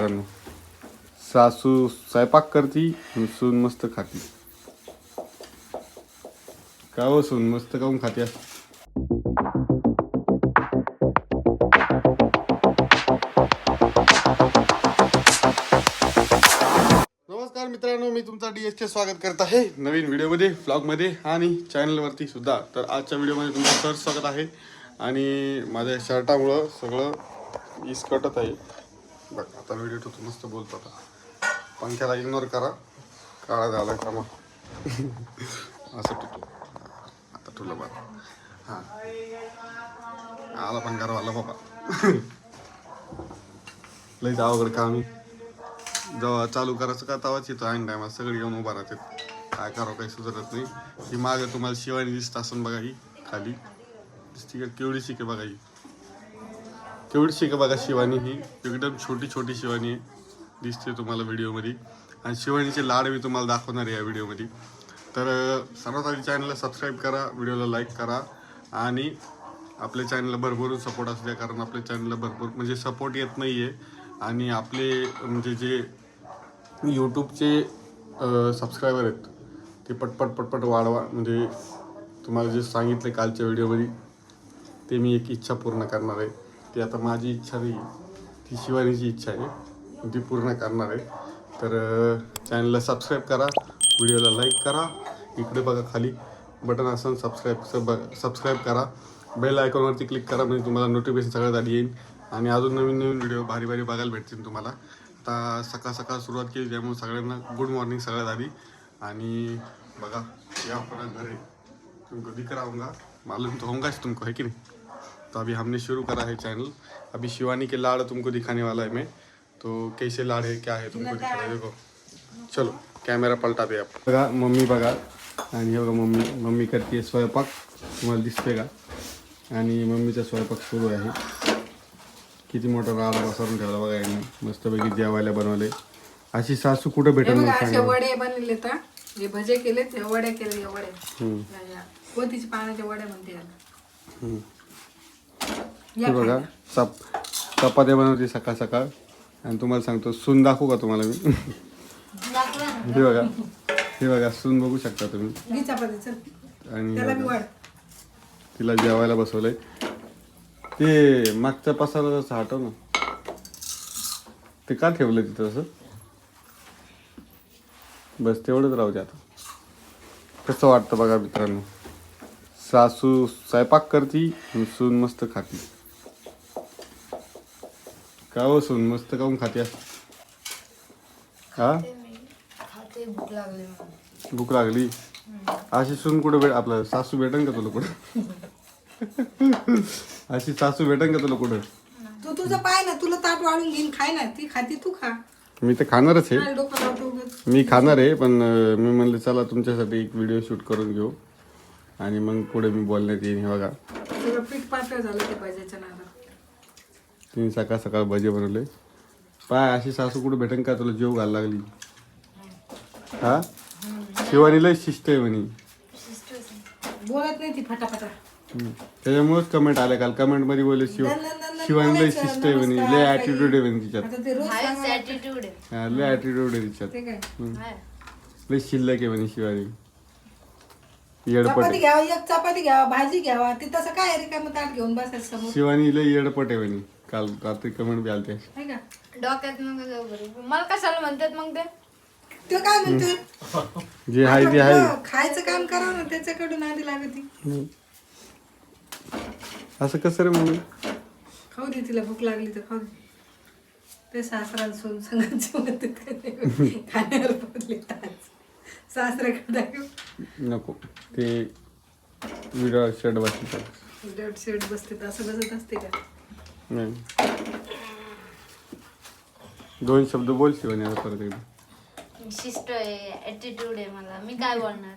मित्रांनो सासू स्वयंपाक करती सून मस्त खाती. का हो सून? मस्त काऊन खात्या? नमस्कार मित्रांनो मी तुमचा डी चे स्वागत करत आहे नवीन व्हिडिओमध्ये ब्लॉगमध्ये आणि चॅनलवरती सुद्धा. तर आजच्या व्हिडिओमध्ये तुमचं सर स्वागत आहे. आणि माझ्या शर्टामुळं सगळं इस्कटत आहे. बघ आता व्हिडिओ ठेवतो मस्त बोलतो आता. पंख्याला इग्नोर करा. काळा झाला का मग असं तुटू आता तुला बघ हां. आला पंखार वाला बाबा. लईच अवघड का आम्ही जेव्हा चालू करायचं का तेव्हाच येतो ऐन टायमात सगळी येऊन उभा राहते काय करावं काही सुधारत नाही. ही मागं तुम्हाला शिवानी दिसत असून बघा ही खाली. दिसती का? केवढी शिके बघा ही. केवढी शिके बघा शिवानी ही. एकदम छोटी छोटी शिवानी आहे दिसते तुम्हाला व्हिडिओमध्ये. आणि शिवानीचे लाड मी तुम्हाला दाखवणार आहे या व्हिडिओमध्ये. तर सर्वात आधी चॅनलला सबस्क्राईब करा व्हिडिओला लाईक करा. आणि आपल्या चॅनलला भरभरून सपोर्ट असू द्या कारण आपल्या चॅनलला भरपूर म्हणजे सपोर्ट येत नाही आहे आणि आपले म्हणजे जे यूट्यूबचे सबस्क्रायबर आहेत ते पटपट पटपट वाढवा. म्हणजे तुम्हाला जे सांगितलं कालच्या व्हिडिओमध्ये ते मी एक इच्छा पूर्ण करणार आहे. ती आता माझी इच्छा नाही. ती शिवानीची इच्छा आहे. ती पूर्ण करणार आहे. तर चॅनलला सबस्क्राईब करा. व्हिडिओला लाईक करा. इकडे बघा खाली बटन असेल सबस्क्राईब सबस्क्राईब करा. बेल आयकॉनवरती क्लिक करा म्हणजे तुम्हाला नोटिफिकेशन सगळ्यात आधी येईल आणि अजून नवीन नवीन व्हिडिओ भारी भारी बघायला भेटतील तुम्हाला. आता सकाळ सकाळ सुरुवात केली त्यामुळे सगळ्यांना गुड मॉर्निंग सगळ्यात आधी. आणि बघा या अपना घर. है तुमको दिख रहा होगा. मालूम तो होगा तुमको है की नाही? तो अभी हमने शुरू करा है चैनल। अभी शिवानी के लाड़ तुमको दिखाने वाला है मैं। तो कैसे लाड़ है क्या है तुमको दिखा देखो। चलो कॅमेरा पलटा दे आप। बघा मम्मी बघा आणि हे बघा मम्मी मम्मी करते स्वयंपाक तुम्हाला दिसते का। आणि मम्मीचा स्वयंपाक सुरू आहे। किती मोठा राडा बसवून ठेवला बघा यांनी। मस्तपैकी जेवायला बनवले अशी सासू कुठं भेटेल हे असे सांगा. वडे बनलेले तर. हे भजे केले ते वडे केले हे वडे हम्म. या, वडे म्हणते याला. हम्म. हे बघा चप चपात्या बनवते सकाळ सकाळ. आणि तुम्हाला सांगतो सून दाखवू का तुम्हाला मी? हे बघा हे बघा सून बघू शकता तुम्ही. आणि तिला जेवायला बसवलंय. ते मागच्या पसारा तसं हटव ना. ते का ठेवलं तिथं असं? बस तेवढंच राहू दे आता. कसं वाटतं बघा मित्रांनो. सासू स्वयंपाक करती सून मस्त खाती. का हो सून मस्त काऊन खात्या हा खाते भूक लागली मला भूक लागली अशी सून कुठं भेट आपलं सासू भेटन का तुला कुठं अशी सासू भेटन का तुला कुठं तू तुझं पाय ना तुला ताट वाढून घेईन खाय ना ती खाती तू खा मी तर खाणारच आहे काय डोकं लावतो उगाच. मी खाणार आहे पण अं, मी म्हणलं चला तुमच्यासाठी एक व्हिडिओ शूट करून घेऊ आणि मग पुढे मी बोलण्यात येईन हे बघा सगळं पीठ पातळ झालं ते नादात तिने सकाळ सकाळ भजे बनवले. पाय अशी सासू कुठं भेटेन का? तुला जीव घाल लागली. हा? शिवानी लय शिस्त आहे म्हणे. बोलत नाही ती फटाफटा. हम्म. त्याच्यामुळेच कमेंट आल्या काल. कमेंटमध्ये बोलले शिव शिवानी लय शिस्त आहे म्हणे. लय काही. ऍटिट्यूड आहे म्हणे तिच्यात. आता ते रोज हायच सांगावं लागतं. ऍटिट्यूड आहे. हा, लय ऍटिट्यूड आहे तिच्यात. ते काय हाय. लय शिल्लक आहे म्हणे शिवानी. येडपट चपाती आहे घ्यावा एक चपाती घ्यावा भाजी घ्यावा. ते तसं काय रे काय मग ताट घेऊन बसायचं समोर? शिवानी लय येडपट आहे म्हणे. काल रात्री कमेंट बी आलते. है का डोक्यात नका जाऊ बरं. मला कशाला म्हणतात मग ते? ते काय म्हणतो? जे आहे ते आहे खायचं काम करावं ना त्याच्याकडून आधी लागती. असं कसं रे म्हणून खाऊ दे तिला भूक लागली तर खाऊ दे. ते सासरा सोन संघाचे म्हणते ते नाही. खाण्यावर पडले सासऱ्याकडे दाखव नको. ते व्हिडिओ शर्ट बसली डेट शेट बसते तर असं बसत असते का? नाही. दोन शब्द बोल शिवानी आता परत एकदा. शिस्त आहे ऍटिट्यूड आहे मला. मी काय बोलणार?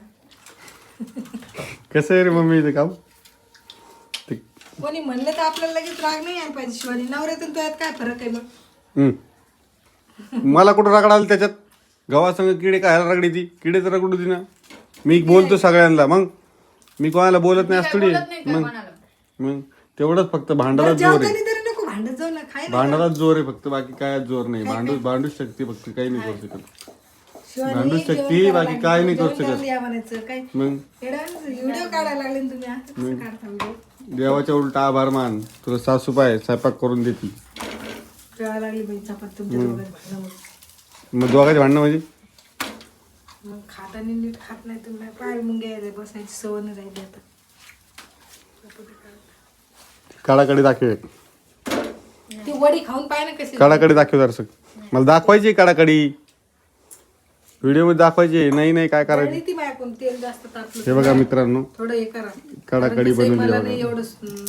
कसं आहे रे मम्मी इथे काम? ते कोणी म्हणलं तर आपल्याला लगेच राग नाही यायला पाहिजे शिवानी. नवऱ्यातून तुझ्यात काय फरक आहे मग? हम्म. मला कुठं रगड आलं त्याच्यात? गव्हासंग किडे काय रगडी ती. किडे तर रगडू ती ना. मी बोलतो सगळ्यांना. मग? मी कोणाला बोलत नाही असं थोडी बोलत आहे. नाही का मग? मग? तेवढंच फक्त भांडायला जोर आहे. जेवताना तरी नको भांडत जाऊ ना खाय ना भांडायला जोर आहे फक्त बाकी काय जोर नाही. भांडू भांडू शकते फक्त काही नाही करू शकत. शिवानी, भांडू जेवण शकते, करायला बाकी लागली. काय नाही करू जेवण शकत. करायला या म्हणायचं काय? मग? व्हिडिओ काढायला लागले ना तुम्ही आता कसं काढता व्हिडिओ देवाच्या उलटा आभार मान. तुला सासूबाई स्वयंपाक करून देते जेवायला लागली बाई चपात तुमच्या दोघांत भांडणं मग. मग दोघांचे भांडणं म्हणजे? मग खाताना नीट खात नाही तुम्ही पाय मग घ्यायला बसायची सवय नाही राहिली आता. काडाकडे दाखव ती वडी खाऊन पाय ना कशी काडाकडे दाखव जरासं मला दाखवायची काडाकडी. व्हिडिओमध्ये दाखवायची नाही नाही काय करायचं? ती तेल जास्त तापलं हे बघा मित्रांनो थोडं हे करा. कडाकडी कारण कसंही बनवली मला बघा. नाही एवढं हम्म,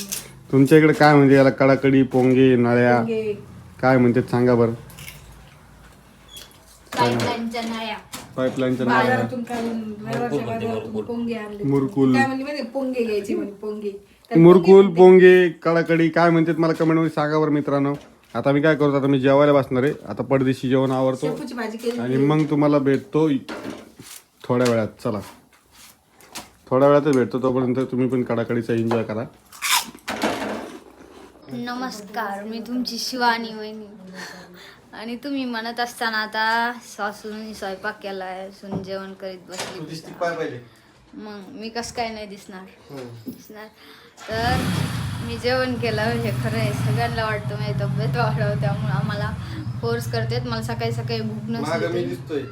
तुमच्या इकडे काय म्हणजे याला? कडाकडी पोंगे नळ्या? काय म्हणतात सांगा बरं. पाईपलाईनच्या नळ्या. पाईपलाईनच्या नळ्या बाजारातून काढून रविवारच्या बाजारातून पोंगे आणले. मुरकुल. काय म्हणली माहिती पोंगे घ्यायची म्हणे पोंगे. त्यात मुरकुल पोंगे कडाकडी काय म्हणतात मला कमेंटमध्ये सांगा बरं मित्रांनो. आता मी काय करतो आता मी जेवायला बसणार आहे. आता पडदेशी जेवण आवडतो शेपूची भाजी केली आणि मग तुम्हाला भेटतो थोड्या वेळात चला. थोड्या वेळातच भेटतो तोपर्यंत तुम्ही पण कडाकडीचा एन्जॉय करा. नमस्कार मी तुमची शिवानी वहिनी. आणि तुम्ही म्हणत असताना आता सासून स्वयंपाक केलाय सून जेवण करीत बसली. मग मी कस काय नाही दिसणार? दिसणार. तर मी जेवण केलं हे खरं आहे सगळ्यांना वाटतं माझी तब्येत वाढव त्यामुळे आम्हाला फोर्स करतात. मला सकाळी सकाळी भूक नसते दिसतोय.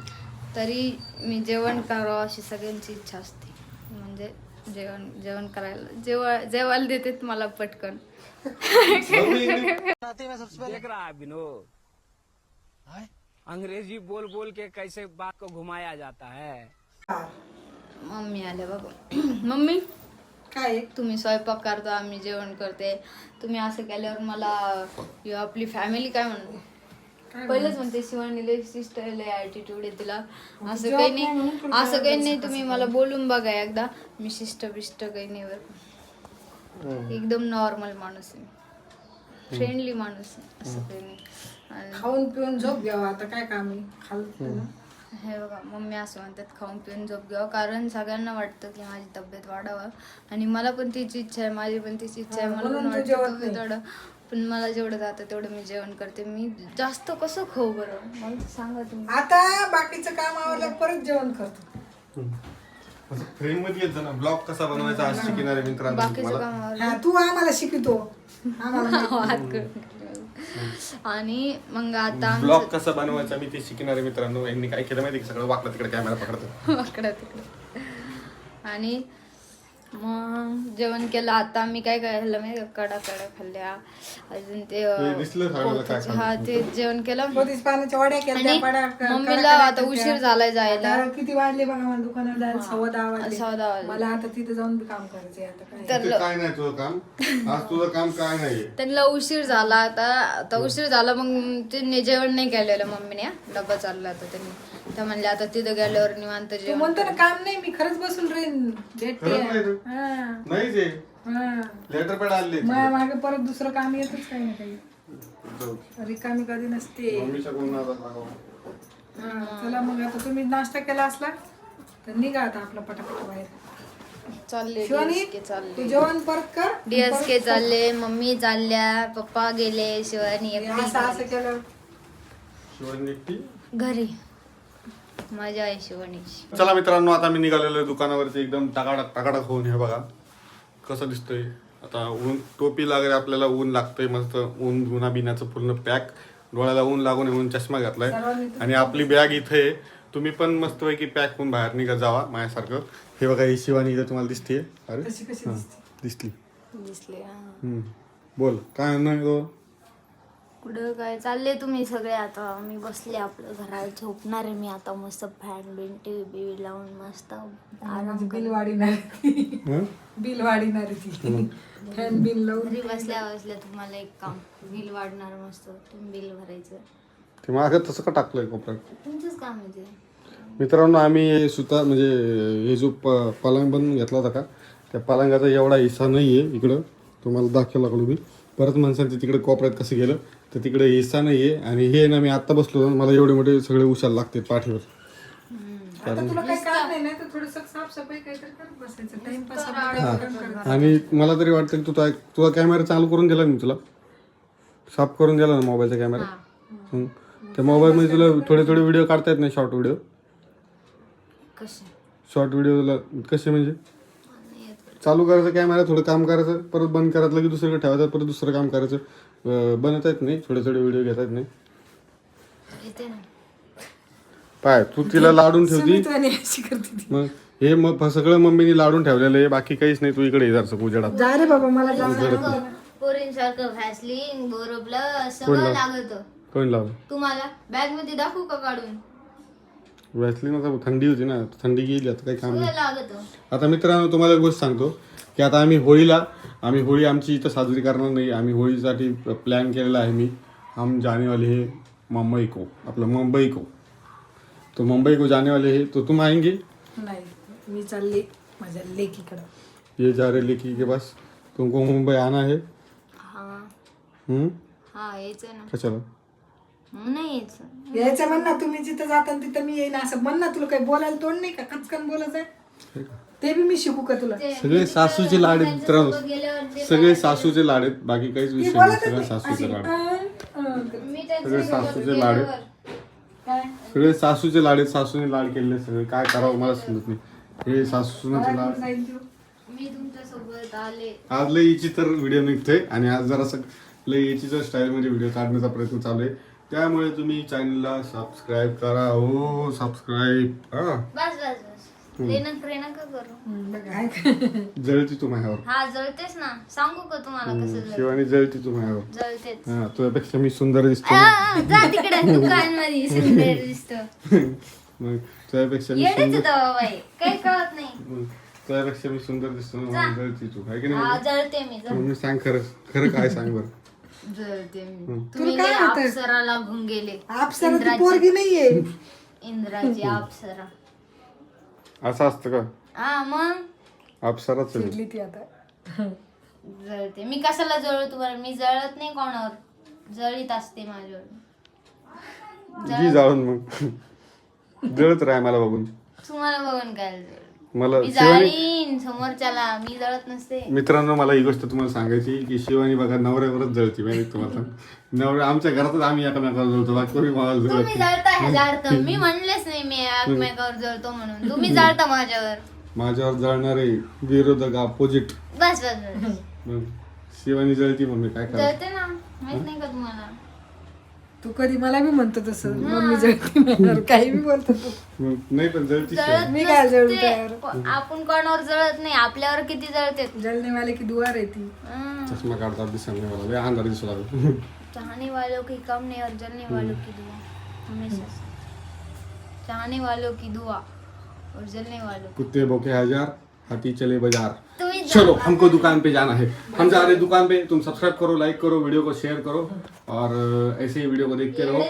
तरी मी जेवण करावं अशी सगळ्यांची इच्छा असते. म्हणजे जेवण जेवण करायला जेवा जेवायला देतात मला पटकन. रहा है? अंग्रेज़ी बोल बोल के कैसे बात को घुमाया जाता है? मम्मी आले बघा मम्मी काय? तुम्ही स्वयंपाक करता आम्ही जेवण करते. तुम्ही असं केल्यावर मला ह्यो आपली फॅमिली काय म्हणते? पहिलंच म्हणते? शिवानीले सिस्टर लय ॲटिट्यूड आहे तिला. असं काही नाही असं काही नाही तुम्ही मला बोलून बघा एकदा. मी शिष्ट बिष्ट काही नाही बरं एकदम नॉर्मल माणूस आहे फ्रेंडली माणूस आहे असं काही नाही. खाऊन पिऊन झोप घ्यावा. आता काय काम आहे? खाल हे बघा मम्मी असं म्हणतात खाऊन पिऊन झोप घ्यावं. कारण सगळ्यांना वाटतं की माझी तब्येत वाढावं. आणि मला पण तीच इच्छा आहे माझी पण तीच इच्छा आहे. मला पण वाटतं पण मला जेवढं जातं तेवढं मी जेवण करते. मी जास्त कसं खाऊ बरं? मला सांगा तुम्ही. आता बाकीचं काम आवडलं परत जेवण करतो. फ्रेममध्ये येत ना. ब्लॉग कसा बनवायचा आज शिकणार आहे मित्रांनो. बाकीचं मला कामावर हा, तू आम्हाला शिकतो आम्हाला. हात आणि मग आता ब्लॉग कसा बनवायचा मी ते शिकणार आहे मित्रांनो यांनी काय केलं माहिती? सगळं वाकडं तिकडे कॅमेरा पकडतो वाकडा तिकडे आणि मग जेवण केलं. आता मी काय काय खाल्लं माहिती कडा कडा खाल्ल्या. अजून ते हे दिसलं सगळ्याला काय पोथीचे- हा ते जेवण केलं. कोथिंबीर पानाच्या वड्या केल्या आणि पडा- क- मम्मीला कडा आता. उशीर झालाय जायला. आता किती वाजले बघा मला जायला? सव्वा दहा वाजले. सव्वा दहा वाजले. मला आता तिथे जाऊन काम करायचंय आता काय? तर ते काय नाही तुझं काम? आज तुझं काम काय नाही? त्यांना उशीर झाला. आता आता उशीर झाला मग त्यांनी जेवण नाही केलेलं मम्मीने हा. डबा चालला होता त्यांनी. त्या म्हणले आता तिथं गेल्यावर निवांत तू जेवण म्हणतो ना काम नाही मी खरंच बसून राहीन. भेटते. खरंच नाही रे. हा. नाही ते हा. लेटर पॅड आले माझ्या मागे परत दुसरं काम येतच काही ना काही. रिकामी कधी नसते. मम्मीच्या कोण. हा चला मग आता तुम्ही नाश्ता केला असला तर निघा आता आपला पटापट बाहेर. चालले शिवानी DSK चालले. तू जेवण परत कर. डीएसके चालले मम्मी चालल्या पप्पा गेले शिवानी एकटी असं असं केलं. शिवानी एकटी? घरी. शिवानीची चला मित्रांनो आता मी निघालेलो आहे दुकानावरती. एकदम टाकाडक टाकाडक होऊन हे बघा. कसं दिसतंय? आता ऊन टोपी लागेल आपल्याला ऊन लागतंय मस्त. ऊन उन्हा बिण्याचं पूर्ण पॅक. डोळ्याला ऊन लागून ऊन चष्मा घातलाय. आणि आपली बॅग इथे आहे. तुम्ही पण मस्तपैकी पॅक होऊन बाहेर निघत जावा माझ्यासारखं. हे बघा ही शिवानी इथं तुम्हाला दिसते अरे कशी कशी हां दिसते? दिसली. दिसले हा. हम्म. बोल काय नाही गो कुठं काय चालले तुम्ही सगळे? आता मी बसले आपलं घरात. झोपणार आहे मी आता मस्त फॅन बिन टीव्ही बिव्ही लावून मस्त आराम बिल वाढीणार? बिल वाढीणार ती. फॅन बिल लावून. घरी बसल्या बसल्या तुम्हाला एक काम बिल वाढणार मस्त. तुम्ही बिल भरायचं. ते मागं तसं का टाकलंय कोपऱ्यात तुमचंच काम आहे ते. मित्रांनो आम्ही सुद्धा म्हणजे हे जो प पलंग बनवून घेतला होता का त्या पलंगाचा एवढा हिस्सा नाही आहे इकडं. तुम्हाला दाखवला लागलो मी. परत माणसांचे तिकडे कोपऱ्यात कसं गेलं तर तिकडे हिस्सा नाही आहे आणि हे ना मी आत्ता बसलो ना मला एवढे मोठे सगळे उशाला लागते पाठीवर. आता तुला काही काम नाही ना तर थोडस साफसफाई काहीतरी करत बसायचं. टाइमपास आणि मला तरी वाटतं की तू तुझा कॅमेरा चालू करून दिला मी तुला? साफ करून दिला ना मोबाईलचा कॅमेरा? हा. हं. त्या मोबाईलमध्ये तुला थोडे थोडे व्हिडिओ काढता येत नाही शॉर्ट व्हिडिओ कसे? शॉर्ट व्हिडिओ तुला कसे म्हणजे. चालू करायचं कॅमेरा थोडं काम करायचं परत बंद करायचं की दुसरीकडे ठेवायचं परत दुसरं काम करायचं. बनवता येत नाही थोडे थोडे व्हिडिओ घेता येत नाही. पाय तू तिला लाडून ठेवती? मग हे मग सगळं मम्मीने लाडून ठेवलेलं आहे बाकी काहीच नाही तू इकडे जरसं उजेडात. जा रे बाबा मला जा पोरींसारखं व्हॅसलिन बोरोबलं सगळं लागत. कोण लावलं तुम्हाला? बॅगमध्ये दाखवू का काढून? वॅसलीन आता थंडी होती ना थंडी गेली आता काही काम नाही. आता मित्रांनो तुम्हाला एक गोष्ट सांगतो की आता आम्ही होळीला आम्ही होळी आमची इथं साजरी करणार नाही आम्ही होळीसाठी प्लॅन केलेला आहे मी. हम जाने वाले हे मुंबई को आपलं मुंबई को. तो मुंबई को जाने वाले है तो तुम आएंगे? नाही मी चालली माझ्या लेकीकडं. ये जा रहे लेकी के पास. तुमको मुंबई आना है? हा. हम्म? हा यायचं ना कशाला नाही यायचं यायचं म्हण ना तुम्ही जिथं जाता तिथं मी येईन असं. म्हण ना तुला काही बोलायला तोंड नाही का? कचकन बोलत आहे. ते बी मी शिकू का तुला? सगळे सासूचे लाड आहेत मित्रांनो. सगळे सासूचे लाड आहेत बाकी काहीच विषय नाही. सगळे सासूचे लाड मी सगळे सासूचे लाड आहेत. सगळे सासूचे लाड आहेत सासूने लाड केलेले सगळे. काय करावं मला समजत नाही. हे सासूचे लाड. मी तुमच्यासोबत आले. आज लय इची तर व्हिडिओ निघतोय आणि आज जरासं लय इचीच्या स्टाईलमध्ये व्हिडिओ काढण्याचा प्रयत्न चालू आहे. त्यामुळे तुम्ही चॅनलला सबस्क्राईब करा हो सबस्क्राईब हा. बस बस बस. ते नखरे नका करू. जळती तू माझ्यावर. हा जळतेच ना. सांगू का तुम्हाला कसं जळ शिवानी जळती तू माझ्यावर. जळतेच. हा तुझ्यापेक्षा मी सुंदर दिसतो. आ, जा तिकडे. दुकानमध्ये सुंदर दिसत. मग तुझ्यापेक्षा मी येडेच सुंदर होतं बाई. काही कळत नाही. मग तुझ्यापेक्षा मी सुंदर दिसतो ना म्हणून जळती तू. आहे की नाही हा जळते मी जळ- मग मी सांग खरं खरं काय सांग बरं? जळते. तुम्ही काय होतंय? अप्सरा लागून गेले. आपसाला ती पोरगी नाहीये. इंद्राची अप्सरा असं असतं का? हा मग? अप्सराच आहे. शिकली ती आता. जळते. मी कशाला जळू तुम्हाला? मी जळत नाही कोणावर. जळीत असते माझ्यावर. जी जाळून मग. जळत राह मला बघून. तुम्हाला बघून काय जळ मला मी शिवानी जाळीन समोरच्याला मी जळत नसते. मित्रांनो मला ही गोष्ट तुम्हाला सांगायची की शिवानी बघा नवऱ्यावरच जळती माहिती का तुम्हाला नवऱ्या आमच्या घरातच आम्ही एकमेकावर जळतो बाकी कोणी मला जळत तुम्ही नाही. जळता ह्याचा अर्थ मी म्हणलेच नाही मी एकमेकावर जळतो म्हणून. तुम्ही जळता माझ्यावर. माझ्यावर जळणारे विरोधक अपोजिट बस बस बस. मग शिवानी जळती मम्मी काय करा जळते ना. माहीत नाही का तुम्हाला? तू कधी मला बी म्हणतो तसं. मम्मी जळती माझ्यावर काही बी बोलतो तू. नाही पण जळती. जळत मी काय जळू नसते. त्यावर? प- आपण कोणावर जळत नाही आपल्यावर किती जळते? जळने वाले की दुवार आहे ती. हं. चष्मा काढतात दिसत नाही मला. लय अंधार दिसू लागला. चाहने वालों की कम नहीं और जलने वालों की दुआ. हमेशा. से चाहने वालों की दुआ और जलने वालों कुत्ते भोके हजार हाथी चले बाजार. चलो हमको दुकान पे जाना है। हम जा रहे हैं दुकान पे तुम सब्सक्राइब करो लाइक करो वीडियो को शेयर करो और ऐसे ही वीडियो को देखते रहो.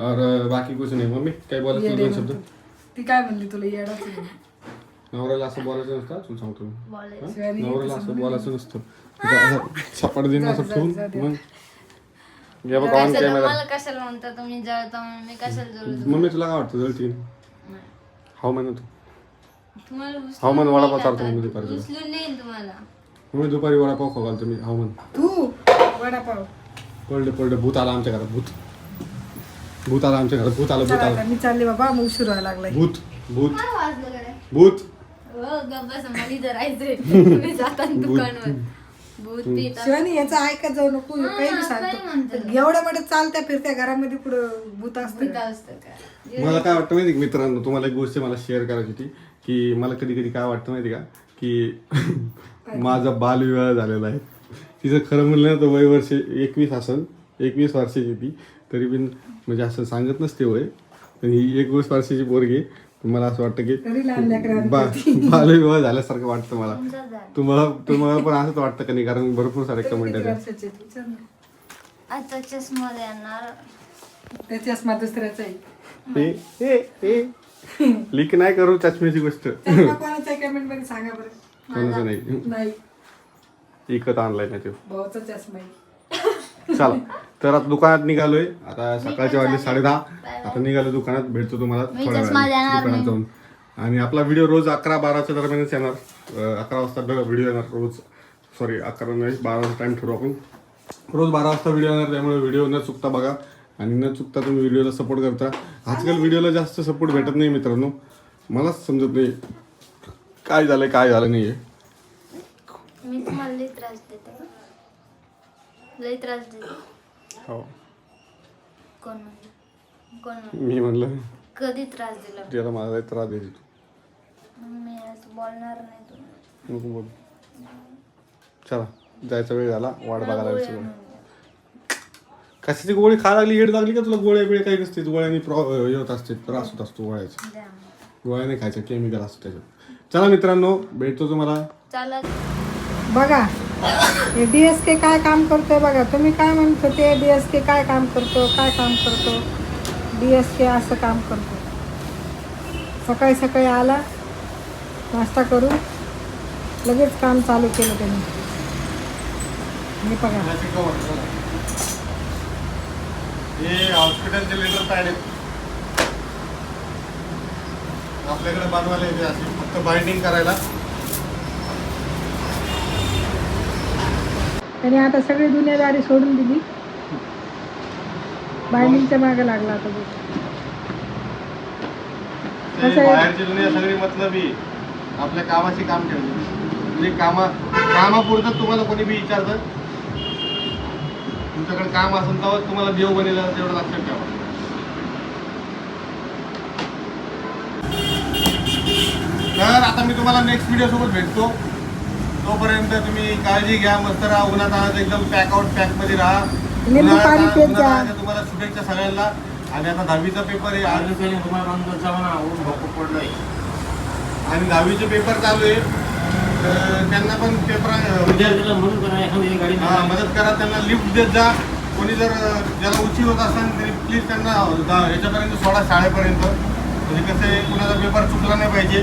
और बाकी कुछ नहीं मम्मी काय बोलायचं दोन शब्द? म्हणतो. ती काय म्हणली तुला येडाच आहे. नवऱ्याला असं बोलायचं नसतं तुला सांगतो मी. नवऱ्याला असं बोलायचं नसतं. सपाट दिन असं ठेवून मग? या बघ ऑन कशाला कॅमेरा मला कशाला म्हणता तुम्ही? जळता म्हणून मी कशाला जळू मम्मी तुला काय वाटतं जळती. हाव म्हणा तू. तुम्हाला हाव उचलून म्हण वडापाव चालतो. मम्मी दुपारी. उचलून नेईन तुम्हाला. दुपारी वडापाव खाऊ घालतो मी हाव म्हण तू वडापाव. पडलं पडलं भूत आला आमच्या घरात भूत. भूत आला आमच्या घरात भूत आलं भूत चला आलं. आता मी चालले बाबा मग उशीर व्हायला लागलाय. भूत भूत. काय वाजलं गड्या? भूत. हो गप्पा संभाळी धरायचंय तुम्ही जाता ना दुकानवर. भूत. शिवानी याचं ऐकत जाऊ नको? काही बी काही सांगतो म्हणतो. एवढ्या मोठ्या चालत्या फिरत्या घरामध्ये पुढं भूत असतं? भूत का? असतं का? मला काय वाटतं माहिती का मित्रांनो? तुम्हाला एक गोष्ट मला शेअर करायची होती. की मला कधी कधी काय वाटतं माहिती का? की माझा बालविवाह झालेला आहे. तिचं खरं म्हणलं ना तर वय वर्ष एकवीस असेल. एकवीस वर्षाची ती. तरी पण म्हणजे असं सांगत नसते वय. पण ही एकवीस वर्षाची पोरगी मला असं वाटतं की बा बालविवाह झाल्यासारखं वाटतं मला. तुम्हाला तुम्हाला पण असंच वाटतं का नाही? कारण भरपूर सारे कमेंट आहेत. आता चष्मा देणार असमा दुसऱ्याचा आहे. ए, ए, ए. लीक नाही करू चष्म्याची गोष्ट. कोणाचा कमेंटमध्ये सांगा बरं. कोणाचं नाही. नाही. विकत आणलाय ना तो. भाऊचा चष्मा आहे. चला तर आता दुकानात निघालोय. आता सकाळचे वाजले साडे दहा आता निघालो दुकानात भेटतो तुम्हाला मी थोड्या चष्मा वेळाने देणार दुकानात नाही. जाऊन. आणि आपला व्हिडिओ रोज अकरा बाराच्या दरम्यानच येणार. अं, अकरा वाजता व्हिडिओ येणार रोज. सॉरी अकरा नाही बाराचा टाइम ठरवू आपण. रोज बारा वाजता व्हिडिओ येणार त्यामुळे व्हिडिओ न चुकता बघा. आणि न चुकता तुम्ही व्हिडिओला सपोर्ट करता. आजकाल व्हिडिओला जास्त सपोर्ट भेटत नाही मित्रांनो. मलाच समजत नाही. काय झालंय काय झालं नाही मी तुम्हाला लई त्रास देते. का? लई त्रास देते. हो. कोण म्हणलं? कोण म्हणलं? मी म्हणलं कधी त्रास दिला? मला लय त्रास देते तू. मी असं बोलणार नाही तुम्हाला. नको बोल. चला जायचा वेळ झाला. वाट बघायला लागली कशाची गोळी खा लागली हेड लागली का तुला? गोळ्या बिळ्या काही नसते गोळ्यानी प्रॉ हे होत असते त्रास होत असतो गोळ्याचा. द्या. गोळ्या नाही खायचा केमिकल असतं त्याच्यात. चला मित्रांनो भेटतो तुम्हाला. चला बघा हे डी एस के काय काम करतोय बघा. तुम्ही काय म्हणत होते डी एस के काय काम करतो काय काम करतो? डी एस के असं काम करतो. सकाळी सकाळी आला नाश्ता करून लगेच काम चालू केलं त्यांनी. हे बघा. हे हॉस्पिटलचे लेटर पॅड आहेत. आपल्याकडे बनवायला येते असे फक्त बाइंडिंग करायला. त्याने आता सगळी दुनियादारी सोडून दिली. बायडिंगच्या मागे लागला आता? बाहेरची दुनिया सगळी मतलबी आपल्या कामाची काम ठेवली म्हणजे कामा कामापुरतं तुम्हाला कोणी बी विचारतं तुमच्याकडे काम असेल तेव्हा तुम्हाला देव बनेल तेवढं लक्षात ठेवा. तर आता मी तुम्हाला नेक्स्ट व्हिडिओ सोबत भेटतो. तोपर्यंत तुम्ही काळजी घ्या मस्त राहा. उन्हात आज एकदम पॅक आउट पॅकमध्ये राहा. तुम्हाला शुभेच्छा सगळ्यांना. आणि आता दहावीचा पेपर आहे. आज आणि दहावीचे पेपर चालू आहे. तर त्यांना पण पेपर हा, मदत करा त्यांना लिफ्ट देत जा. कोणी जर ज्याला उशीर होत असेल तरी प्लीज त्यांना जा- ह्याच्यापर्यंत सोडा शाळेपर्यंत. म्हणजे कसं कुणाचा पेपर चुकला नाही पाहिजे.